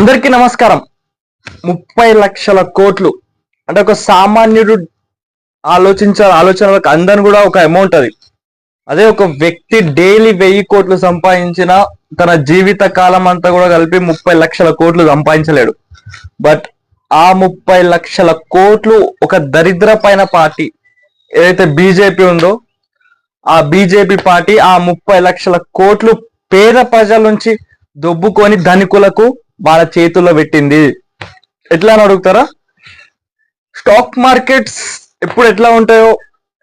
అందరికీ నమస్కారం. ముప్పై లక్షల కోట్లు. అంటే ఒక సామాన్యుడు ఆలోచించ ఆలోచనలకు అందరిని కూడా ఒక అమౌంట్ అది. అదే ఒక వ్యక్తి డైలీ వెయ్యి కోట్లు సంపాదించిన తన జీవిత కాలం అంతా కూడా కలిపి ముప్పై లక్షల కోట్లు సంపాదించలేడు. బట్ ఆ ముప్పై లక్షల కోట్లు ఒక దరిద్ర పైన పార్టీ ఏదైతే బీజేపీ ఉందో ఆ బీజేపీ పార్టీ ఆ ముప్పై లక్షల కోట్లు పేద ప్రజల నుంచి దొబ్బుకొని ధనికులకు వాళ్ళ చేతుల్లో పెట్టింది. ఎట్లా అని అడుగుతారా? స్టాక్ మార్కెట్స్ ఎప్పుడు ఎట్లా ఉంటాయో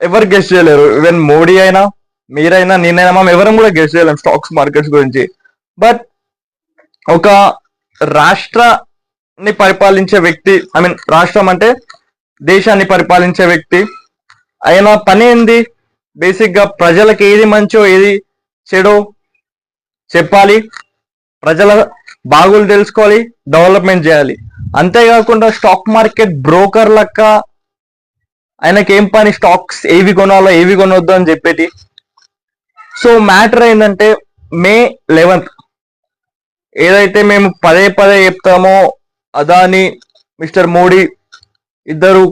ఎవరు గెస్ట్ చేయలేరు. ఈవెన్ మోడీ అయినా మీరైనా నేనైనా మనం ఎవరం కూడా గెస్ట్ చేయలేం స్టాక్స్ మార్కెట్స్ గురించి. బట్ ఒక రాష్ట్రాన్ని పరిపాలించే వ్యక్తి ఐ మీన్ రాష్ట్రం అంటే దేశాన్ని పరిపాలించే వ్యక్తి ఆయన పని ఏంది? బేసిక్గా ప్రజలకు ఏది మంచో ఏది చెడో చెప్పాలి. ప్రజల బాగులు తెలుసుకోవాలి డెవలప్మెంట్ చేయాలి. అంతేకాకుండా స్టాక్ మార్కెట్ బ్రోకర్ లెక్క ఆయనకి ఏం పని స్టాక్స్ ఏవి కొనాలో ఏవి కొనొద్దు అని చెప్పేటి సో మ్యాటర్ ఏంటంటే మే లెవెన్త్ ఏదైతే మేము పదే పదే చెప్తామో అదాని మిస్టర్ మోడీ ఇద్దరు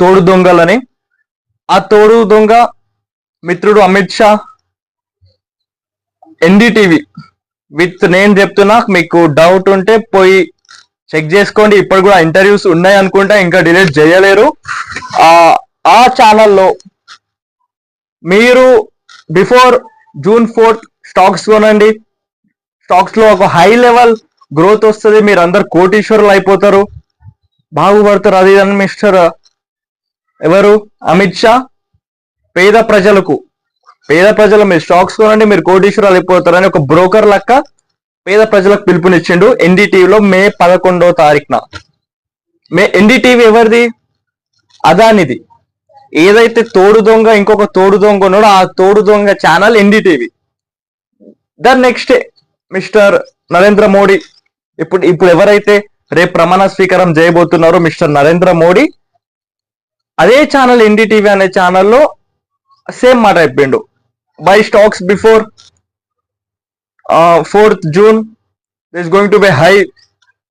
తోడు దొంగలని. ఆ తోడు దొంగ మిత్రుడు అమిత్ షా ఎన్డీటీవీ. విత్ నేను చెప్తున్నా మీకు డౌట్ ఉంటే పోయి చెక్ చేసుకోండి. ఇప్పుడు కూడా ఇంటర్వ్యూస్ ఉన్నాయి అనుకుంటా ఇంకా డిలీట్ చేయలేరు. ఆ ఆ ఛానల్లో మీరు బిఫోర్ జూన్ ఫోర్త్ స్టాక్స్ కొనండి. స్టాక్స్లో ఒక హై లెవెల్ గ్రోత్ వస్తుంది. మీరు అందరు కోటీశ్వరులు అయిపోతారు. బాగుపడతారు. అది అని మిస్టర్ ఎవరు? అమిత్ షా. పేద ప్రజలకు పేద ప్రజలు మీరు స్టాక్స్ కొనండి మీరు కోటీశ్వరాలు అయిపోతారు ఒక బ్రోకర్ లెక్క పేద ప్రజలకు పిలుపునిచ్చిండు ఎన్డీటీవీలో మే పదకొండవ తారీఖున. మే ఎన్డీటీవీ ఎవరిది? అదానిది. ఏదైతే తోడు దొంగ ఇంకొక తోడు దొంగ ఉన్నాడో ఆ తోడు దొంగ ఛానల్ ఎన్డీటీవీ. దాని నెక్స్ట్ మిస్టర్ నరేంద్ర మోడీ ఇప్పుడు ఇప్పుడు ఎవరైతే రేపు ప్రమాణ స్వీకారం చేయబోతున్నారో మిస్టర్ నరేంద్ర మోడీ అదే ఛానల్ ఎన్డీటీవీ అనే ఛానల్లో సేమ్ మాట చెప్పిండు. Buy stocks before fourth June this going to be high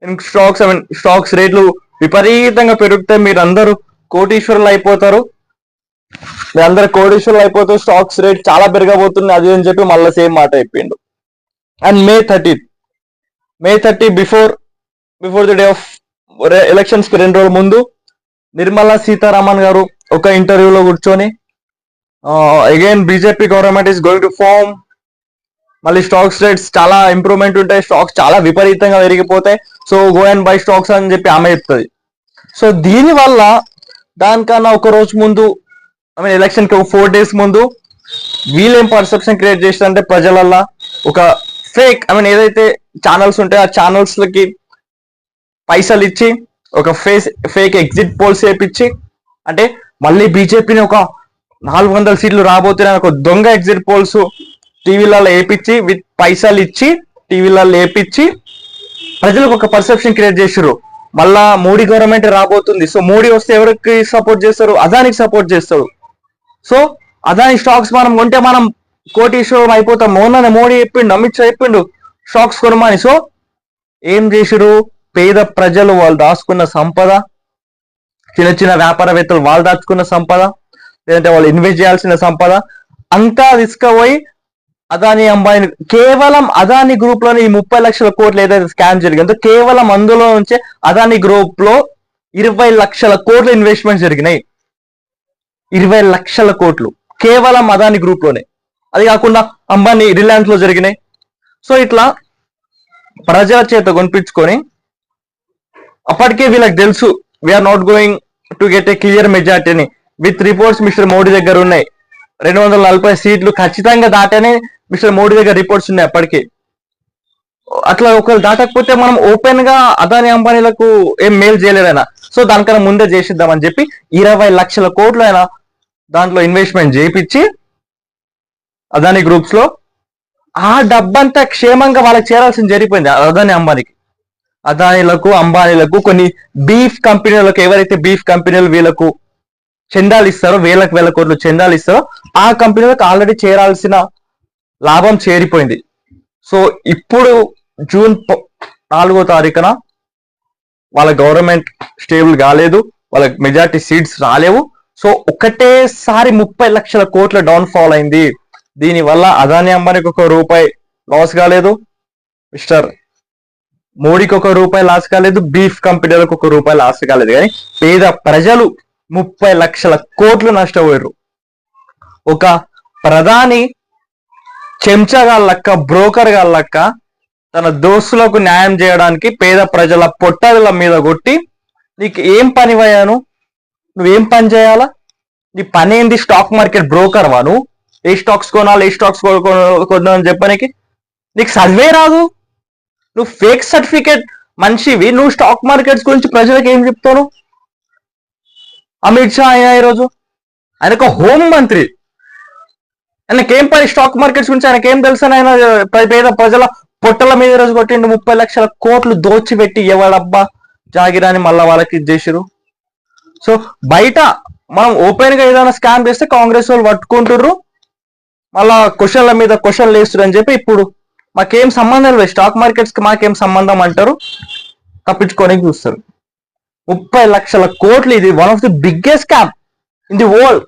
in stocks I mean stocks రేట్లు విపరీతంగా పెరిగితే మీరు అందరూ కోటీశ్వరులు అయిపోతారు. మీరు అందరు కోటీశ్వరులు అయిపోతారు స్టాక్స్ రేట్ చాలా పెరగబోతుంది. అది అని చెప్పి మళ్ళీ సేమ్ మాట చెప్పిండు. And May thirty May thirty before before the day of elections రెండు రోజుల ముందు నిర్మలా సీతారామన్ గారు ఒక ఇంటర్వ్యూలో కూర్చొని again BJP government is going to form మళ్ళీ స్టాక్స్ రేట్స్ చాలా ఇంప్రూవ్మెంట్ ఉంటాయి. స్టాక్స్ చాలా విపరీతంగా పెరిగిపోతాయి. So go and buy stocks అని చెప్పి ఆమె చెప్తుంది. సో దీని వల్ల దానికన్నా ఒక రోజు ముందు ఐ మీన్ ఎలక్షన్కి ఫోర్ డేస్ ముందు వీళ్ళేం పర్సెప్షన్ క్రియేట్ చేస్తారంటే ప్రజలల్లా ఒక ఫేక్ ఐ మీన్ ఏదైతే ఛానల్స్ ఉంటాయో ఆ ఛానల్స్ లకి పైసలు ఇచ్చి ఒక ఫేస్ ఫేక్ ఎగ్జిట్ పోల్స్ వేపించి అంటే మళ్ళీ బీజేపీని ఒక నాలుగు వందల సీట్లు రాబోతున్నాయి ఒక దొంగ ఎగ్జిట్ పోల్స్ టీవీలలో వేపించి విత్ పైసలు ఇచ్చి టీవీలలో వేపించి ప్రజలకు ఒక పర్సెప్షన్ క్రియేట్ చేసారు మళ్ళా మోడీ గవర్నమెంట్ రాబోతుంది. సో మోడీ వస్తే ఎవరికి సపోర్ట్ చేస్తారు? అదానికి సపోర్ట్ చేస్తారు. సో అదాని స్టాక్స్ మనం కొంటే మనం కోటీశ్వరం అయిపోతాం. మొన్న మోడీ చెప్పిండు అమిత్ షా చెప్పిండు స్టాక్స్ కొనమని. సో ఏం చేసిరు పేద ప్రజలు వాళ్ళు దాచుకున్న సంపద చిన్న చిన్న వ్యాపారవేత్తలు వాళ్ళు దాచుకున్న సంపద లేదంటే వాళ్ళు ఇన్వెస్ట్ చేయాల్సిన సంపద అంతా తీసుకుపోయి అదాని అంబానీ కేవలం అదాని గ్రూప్లోని ఈ ముప్పై లక్షల కోట్లు ఏదైతే స్కామ్ జరిగిందో కేవలం అందులో నుంచే అదాని గ్రూప్లో ఇరవై లక్షల కోట్ల ఇన్వెస్ట్మెంట్ జరిగినాయి. ఇరవై లక్షల కోట్లు. కేవలం అదాని గ్రూప్లోనే. అది కాకుండా అంబానీ రిలయన్స్లో జరిగినాయి. సో ఇట్లా ప్రజల చేత కొనిపించుకొని అప్పటికే వీళ్ళకి తెలుసు we're not going to get a clear మెజార్టీని with reports mister Modi దగ్గర ఉన్నాయి. రెండు వందల నలభై సీట్లు ఖచ్చితంగా దాటనే మిస్టర్ మోడీ దగ్గర రిపోర్ట్స్ ఉన్నాయి అప్పటికి. అట్లా ఒకవేళ దాటకపోతే మనం ఓపెన్గా అదాని అంబానీలకు ఏం మేలు చేయలేదైనా సో దానికన్నా ముందే చేసిద్దామని చెప్పి ఇరవై లక్షల కోట్లు అయినా దాంట్లో ఇన్వెస్ట్మెంట్ చేయించి అదాని గ్రూప్స్లో ఆ డబ్బంతా క్షేమంగా వాళ్ళకి చేరాల్సింది జరిగిపోయింది అదాని అంబానీకి. అదానీలకు అంబానీలకు కొన్ని బీఫ్ కంపెనీలకు ఎవరైతే బీఫ్ కంపెనీలు వీళ్ళకు చందాలు ఇస్తారో వేలకు వేల కోట్లు చందాలు ఇస్తారో ఆ కంపెనీలకు ఆల్రెడీ చేరాల్సిన లాభం చేరిపోయింది. సో ఇప్పుడు జూన్ నాలుగో తారీఖున వాళ్ళ గవర్నమెంట్ స్టేబుల్ కాలేదు వాళ్ళ మెజార్టీ సీట్స్ రాలేవు. సో ఒకటేసారి ముప్పై లక్షల కోట్ల డౌన్ ఫాల్ అయింది. దీనివల్ల అదాని అంబానికి ఒక రూపాయి లాస్ కాలేదు. మిస్టర్ మోడీకి ఒక రూపాయి లాస్ కాలేదు. బీఫ్ కంపెనీలకు ఒక రూపాయి లాస్ కాలేదు. కానీ పేద ప్రజలు ముప్పై లక్షల కోట్లు నష్టపోయారు ఒక ప్రధాని చెంచగా లక్క బ్రోకర్గా లక్క తన దోస్తులకు న్యాయం చేయడానికి పేద ప్రజల పొట్టల మీద కొట్టి నీకు ఏం పని అయ్యాను నువ్వేం? పని చేయాలా? నీ పని ఏంది? స్టాక్ మార్కెట్ బ్రోకర్ వా నువ్వు? ఏ స్టాక్స్ కొనాలి? ఏ స్టాక్స్ కొనాలని చెప్పడానికి నీకు సర్వే రాదు? నువ్వు ఫేక్ సర్టిఫికేట్ మనిషివి. నువ్వు స్టాక్ మార్కెట్స్ గురించి ప్రజలకు ఏం చెప్తావు అమిత్ షా ఆయన ఈరోజు? ఆయన ఒక హోం మంత్రి. ఆయనకేం పని స్టాక్ మార్కెట్స్ గురించి ఆయనకి ఏం తెలుసు? అని ఆయన పేద ప్రజల పొట్టల మీద రోజు కొట్టిండు ముప్పై లక్షల కోట్లు దోచిపెట్టి ఎవడబ్బా జాగిరాని మళ్ళా వాళ్ళకి ఇది సో బయట మనం ఓపెన్గా ఏదైనా స్కామ్ చేస్తే కాంగ్రెస్ వాళ్ళు పట్టుకుంటుర్రు. మళ్ళా క్వశ్చన్ల మీద క్వశ్చన్లు వేస్తున్నారు అని చెప్పి ఇప్పుడు మాకేం సంబంధం లేదు. స్టాక్ మార్కెట్స్కి మాకేం సంబంధం అంటారు? తప్పించుకోనికి చూస్తారు. ముప్పై లక్షల కోట్లు ఇది one of the biggest scam in the world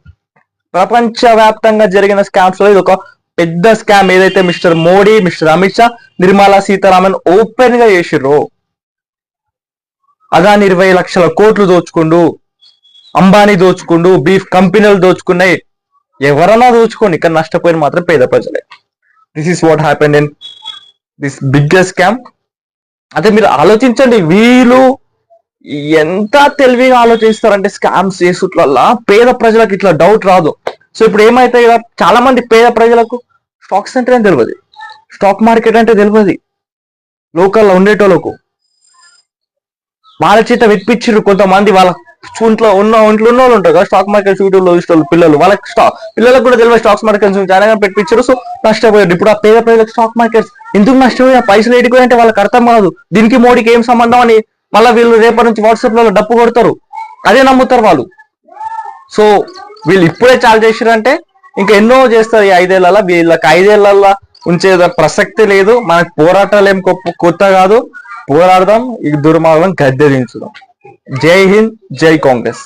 ప్రపంచవ్యాప్తంగా జరిగిన స్కామ్స్లో ఇది ఒక పెద్ద స్కామ్ ఏదైతే మిస్టర్ మోడీ మిస్టర్ అమిత్ షా నిర్మలా సీతారామన్ ఓపెన్గా చేసిర్రు అదాని ఇరవై లక్షల కోట్లు దోచుకుండు అంబానీ దోచుకుండు బీఫ్ కంపెనీలు దోచుకున్నాయి. ఎవరన్నా దోచుకోండి ఇక్కడ నష్టపోయిన మాత్రం పేద ప్రజలే. This is what happen in this biggest scam అదే మీరు ఆలోచించండి వీళ్ళు ఎంత తెలివిగా ఆలోచిస్తారంటే స్కామ్స్ చేసుట్లల్లా పేద ప్రజలకు ఇట్లా డౌట్ రాదు. సో ఇప్పుడు ఏమైతే ఇలా చాలా మంది పేద ప్రజలకు స్టాక్స్ అంటే తెలియదు. స్టాక్ మార్కెట్ అంటే తెలియదు. లోకల్లో ఉండేటోళ్ళకు. వాళ్ళ చేత విప్పించారు కొంతమంది వాళ్ళ ఇంట్లో ఉన్న ఇంట్లో ఉన్న వాళ్ళు ఉంటారు కదా స్టాక్ మార్కెట్ యూట్యూబ్లో చూసిన పిల్లలు. వాళ్ళకి స్టాక్ పిల్లలకు కూడా తెలియదు స్టాక్స్ మార్కెట్ గురించి ఆయన పెట్టించారు సో నష్టపోయారు. ఇప్పుడు ఆ పేద ప్రజలకు స్టాక్ మార్కెట్ ఎందుకు నష్టపోయా పైసలు ఎడిపోయి అంటే వాళ్ళకి అర్థం కాదు. దీనికి మోడీకి ఏం సంబంధం అని మళ్ళీ వీళ్ళు రేపటి నుంచి వాట్సాప్లలో డప్పు కొడతారు. అదే నమ్ముతారు వాళ్ళు. సో వీళ్ళు ఇప్పుడే చాలు చేసిరంటే ఇంకా ఎన్నో చేస్తారు ఈ ఐదేళ్ళలో. వీళ్ళకి ఐదేళ్ళలో ఉంచే ప్రసక్తి లేదు. మనకు పోరాటాలు ఏం కొత్త కాదు. పోరాడదాం. ఈ దుర్మార్గం గద్దె దించుదాం. జై హింద్ జై కాంగ్రెస్.